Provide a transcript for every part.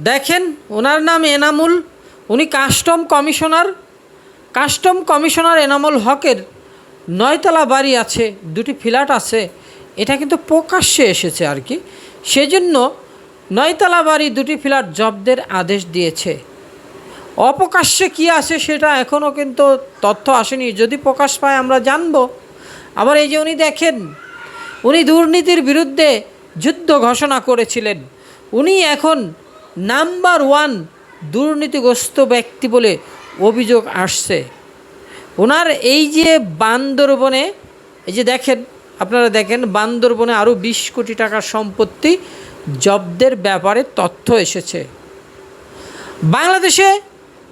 দেখেন, ওনার নাম এনামুল, উনি custom commissioner. Custom commissioner Enamul হকের নয়তলা বাড়ি আছে, দুটি ফ্ল্যাট আছে। এটা কিন্তু প্রকাশ্যে এসেছে আর কি। সেজন্য নয়তলা বাড়ি, দুটি ফ্ল্যাট জব্দের আদেশ দিয়েছে। অপ্রকাশ্যে কী আছে সেটা এখনও কিন্তু তথ্য আসেনি। যদি প্রকাশ পায়, আমরা জানব। আবার এই যে উনি দেখেন, উনি দুর্নীতির বিরুদ্ধে যুদ্ধ ঘোষণা করেছিলেন। উনি এখন নাম্বার ওয়ান দুর্নীতিগ্রস্ত ব্যক্তি বলে অভিযোগ আসছে। ওনার এই যে বান্দরবনে, এই যে দেখেন, আপনারা দেখেন, বান্দরবনে আরও বিশ কোটি টাকার সম্পত্তি জব্দের ব্যাপারে তথ্য এসেছে। বাংলাদেশে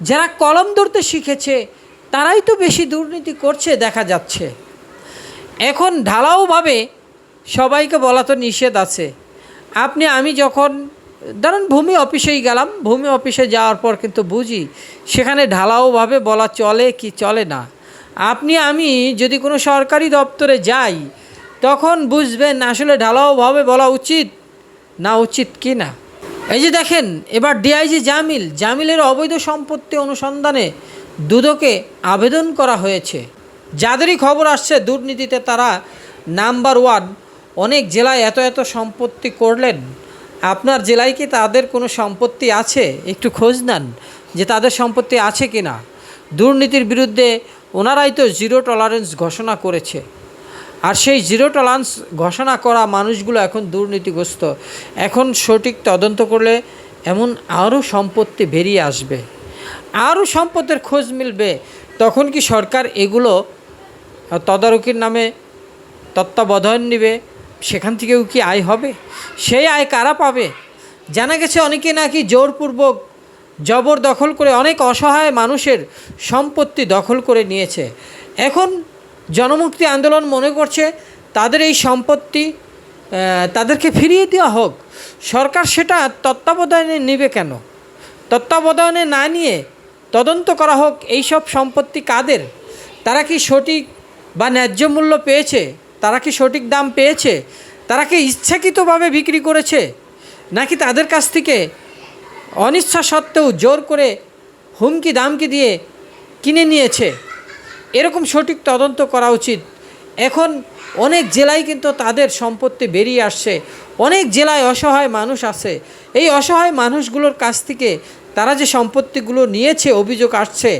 যারা কলম ধরতে শিখেছে, তারাই তো বেশি দুর্নীতি করছে দেখা যাচ্ছে। এখন ঢালাওভাবে সবাইকে বলা তো নিষেধ আছে। আপনি, আমি যখন ধরুন ভূমি অফিসেই গেলাম, ভূমি অফিসে যাওয়ার পর কিন্তু বুঝি সেখানে ঢালাওভাবে বলা চলে কি চলে না। আপনি, আমি যদি কোনো সরকারি দপ্তরে যাই, তখন বুঝবেন আসলে ঢালাওভাবে বলা উচিত না উচিত কি না। এই যে দেখেন, এবার ডিআইজি জামিল, জামিলের অবৈধ সম্পত্তি অনুসন্ধানে দুদকে আবেদন করা হয়েছে। যাদেরই খবর আসছে দুর্নীতিতে তারা নাম্বার ওয়ান, অনেক জেলায় এত এত সম্পত্তি করলেন। আপনার জেলায় কি তাদের কোনো সম্পত্তি আছে? একটু খোঁজ নেন যে তাদের সম্পত্তি আছে কি না। দুর্নীতির বিরুদ্ধে ওনারাই তো জিরো টলারেন্স ঘোষণা করেছে। আর সেই জিরো টলারেন্স ঘোষণা করা মানুষগুলো এখন দুর্নীতিগ্রস্ত। এখন সঠিক তদন্ত করলে এমন আরও সম্পত্তি বেরিয়ে আসবে। আরও সম্পদের খোঁজ মিলবে। তখন কি সরকার এগুলো তদারকির নামে তত্ত্বাবধান নেবে? সেখান থেকেও কি আয় হবে? সেই আয় কারা পাবে? জানা গেছে অনেকে নাকি জোরপূর্বক জবর দখল করে অনেক অসহায় মানুষের সম্পত্তি দখল করে নিয়েছে। এখন জনমুক্তি আন্দোলন মনে করছে তাদের এই সম্পত্তি তাদেরকে ফিরিয়ে দেওয়া হোক। সরকার সেটা তত্ত্বাবধানে নেবে কেন? তত্ত্বাবধানে না নিয়ে তদন্ত করা হোক এই সব সম্পত্তি কাদের? তারা কি সঠিক বা ন্যায্য মূল্য পেয়েছে? তারা কি সঠিক দাম পেয়েছে? তারা কি ইচ্ছাকৃতভাবে বিক্রি করেছে? নাকি তাদের কাছ থেকে অনিচ্ছা সত্ত্বেও জোর করে হুমকি দামকি দিয়ে কিনে নিয়েছে? এরকম সঠিক তদন্ত করা উচিত। এখন অনেক জেলায় কিন্তু তাদের সম্পত্তি বেরিয়ে আসছে। অনেক জেলায় অসহায় মানুষ আছে। এই অসহায় মানুষগুলোর কাছ থেকে তারা যে সম্পত্তিগুলো নিয়েছে, অভিযোগ আসছে,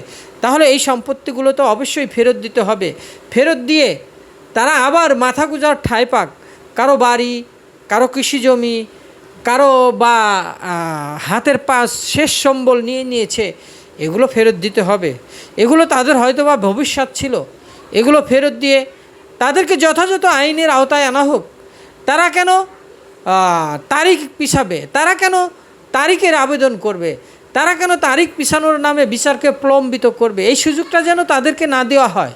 তাহলে এই সম্পত্তিগুলো তো অবশ্যই ফেরত দিতে হবে। ফেরত দিয়ে তারা আবার মাথা গুজার ঠাঁই পাক। কারও বাড়ি, কারও কৃষি জমি, কারও বা হাতের পাশ শেষ সম্বল নিয়ে নিয়েছে, এগুলো ফেরত দিতে হবে। এগুলো তাদের হয়তো বা ভবিষ্যৎ ছিল। এগুলো ফেরত দিয়ে তাদেরকে যথাযথ আইনের আওতায় আনা হোক। তারা কেন তারিখ পিছাবে? তারা কেন তারিখের আবেদন করবে? তারা কেন তারিখ পিছানোর নামে বিচারকে প্রলম্বিত করবে? এই সুযোগটা যেন তাদেরকে না দেওয়া হয়।